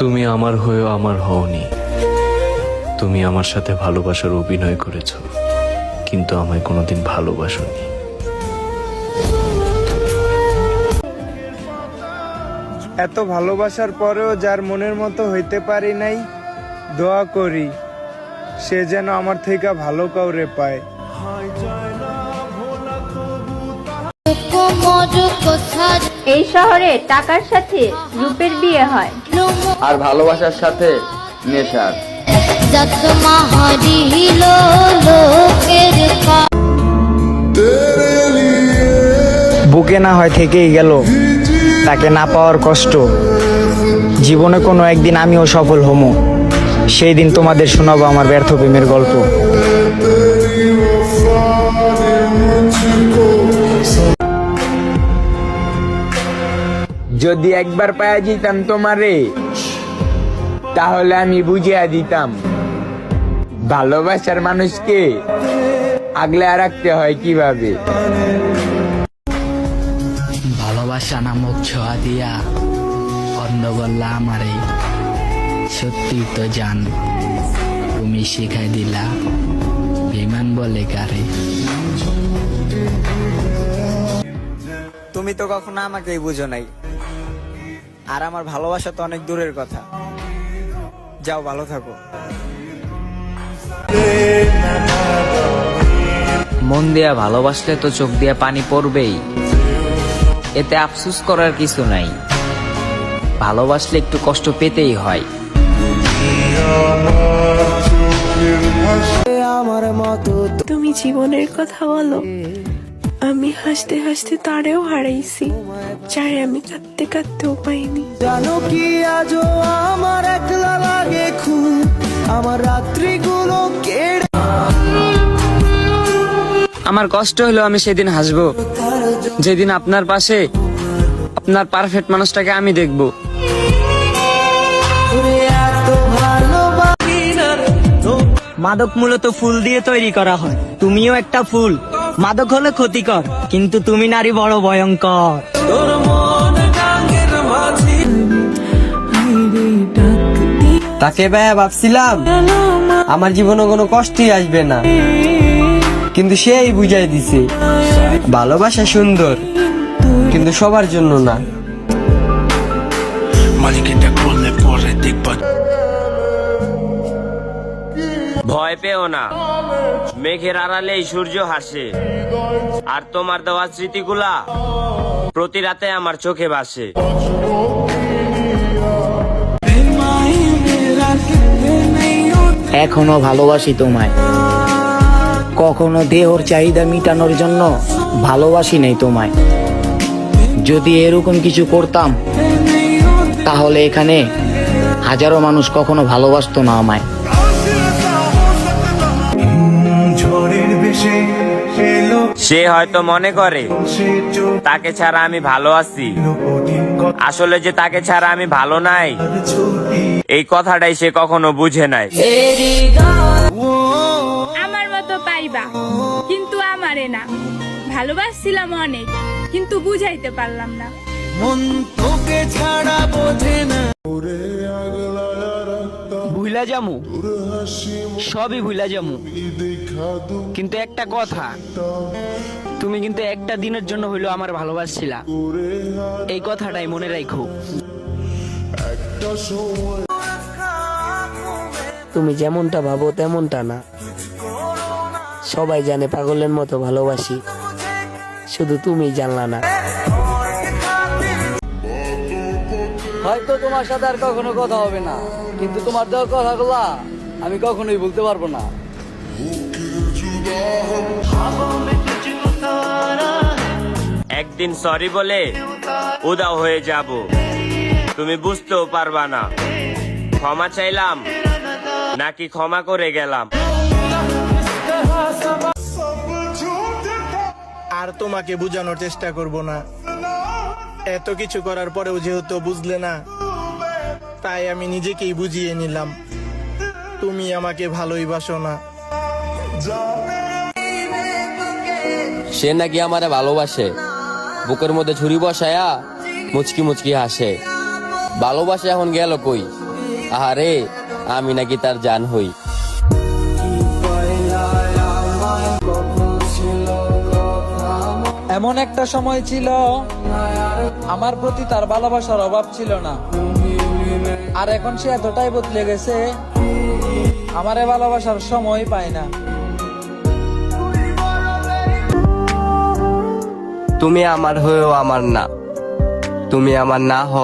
তুমি আমার হয়েও আমার হওনি। তুমি আমার সাথে ভালোবাসার অভিনয় করেছ কিন্তু আমায় কোনোদিন ভালোবাসোনি। এত ভালোবাসার পরেও যার মনের মতো হইতে পারি নাই দোয়া করি সে যেন আমার থেকে ভালো কাউরে পায়। এই শহরে টাকার সাথে রূপের বিয়ে হয়। আর ভালোবাসার সাথে নেশার। বুকে না হয় থেকেই গেল তাকে না পাওয়ার কষ্ট। জীবনে কোনো একদিন আমিও সফল হমো। সেই দিন তোমাদের শোনাবো আমার ব্যর্থ প্রেমের গল্প। যদি একবার পায়া দিতাম তোমারে তাহলে আমি বুঝিয়া দিতাম। ভালোবাসার মানুষকে আগলে রাখতে হয় কীভাবে? ভালোবাসা নামক ছোঁয়া দিয়া অন্ধ বললা আমারে সত্যি তো জান তুমি শিখাই দিলা বিমান বলে কারে। তুমি তো কখনো আমাকেই বুঝো নাই। আর আমার ভালোবাসা তো অনেক দূরের কথা। যাও ভালো থাকো। মন দিয়া ভালোবাসলে তো চোখ দিয়া পানি পড়বেই। এতে আফসুস করার কিছু নাই। ভালোবাসলে একটু কষ্ট পেতেই হয়। তুমি জীবনের কথা বলো। আমি হাসতে হাসতে তারেও হারাইছি। যারে আমি কাঁদতে কাঁদতেও পাইনি। জানো কি আজও আমার একলা লাগে খুব আমার রাত্রিগুলো কেড়ে আমার কষ্ট হলো আমি সেদিন হাসবো। যেদিন আপনার পাশে আপনার পারফেক্ট মানুষটাকে আমি দেখব। মাদক মূলত ফুল দিয়ে তৈরি করা হয়। তুমিও একটা ফুল। মাদক হলে ক্ষতিকর কিন্তু তুমি নারী বড় ভয়ঙ্কর। তাকে ভাইয়া ভাবছিলাম আমার জীবনে কোনো কষ্টই আসবে না। কিন্তু সেই বুঝাই দিছে ভালোবাসা সুন্দর কিন্তু সবার জন্য না। ভয় পেও না। মেঘের আড়ালেই সূর্য হাসে। আর তোমার দেওয়া স্মৃতিগুলা প্রতি রাতে আমার চোখে ভাসে। এখনও ভালোবাসি তোমায়। কখনো দেহর চাহিদা মিটানোর জন্য ভালোবাসি নেই তোমায়। যদি এরকম কিছু করতাম, তাহলে এখানে হাজারো মানুষ কখনো ভালোবাসতো না আমায়। সে হয়তো মনে করে তাকে ছাড়া আমি ভালো আছি। আসলে যে তাকে ছাড়া আমি ভালো নাই এই কথাটাই সে কখনো বুঝে নাই। আমার মতো পাইবা কিন্তু আমারে না। ভালোবাসছিলাম অনেক কিন্তু বুঝাইতে পারলাম না। ভুলা যামু সবই ভুলা যামু কিন্তু একটা কথা, তুমি কিন্তু একটা দিনের জন্য হইল আমার ভালোবাসছিলা। এই কথাটাই মনে রাখো তুমি যেমনটা ভাবো তেমনটা না। সবাই জানে পাগলের মতো ভালোবাসি। শুধু তুমি জানলা না। হয়তো তোমার সাথে আর কখনো কথা হবে না কিন্তু তোমার দেওয়া কথাগুলা আমি কখনোই বলতে পারব না। একদিন সরি বলে উদাও হয়ে যাব তুমি বুঝতেও পারবা না। ক্ষমা চাইলাম নাকি ক্ষমা করে গেলাম? আর তোমাকে বোঝানোর চেষ্টা করব না। এত কিছু করার পরেও যেহেতু বুঝলে না, তাই আমি নিজেকেই বুঝিয়ে নিলাম। তুমি আমাকে ভালোই বাসো না। সে নাকি আমারে ভালোবাসে। বুকের মধ্যে ছুরি বসায়া মুচকি মুচকি হাসে। ভালোবাসা এখন গেল কই? আরে আমি নাকি তার জান হই। এমন একটা সময় ছিল, আমার প্রতি তার ভালোবাসার অভাব ছিল না। আর এখন সে এতটাই বদলে গেছে, আমারে ভালোবাসার সময় পায় না। তুমি আমার হয়েও আমার না। তুমি আমার না হও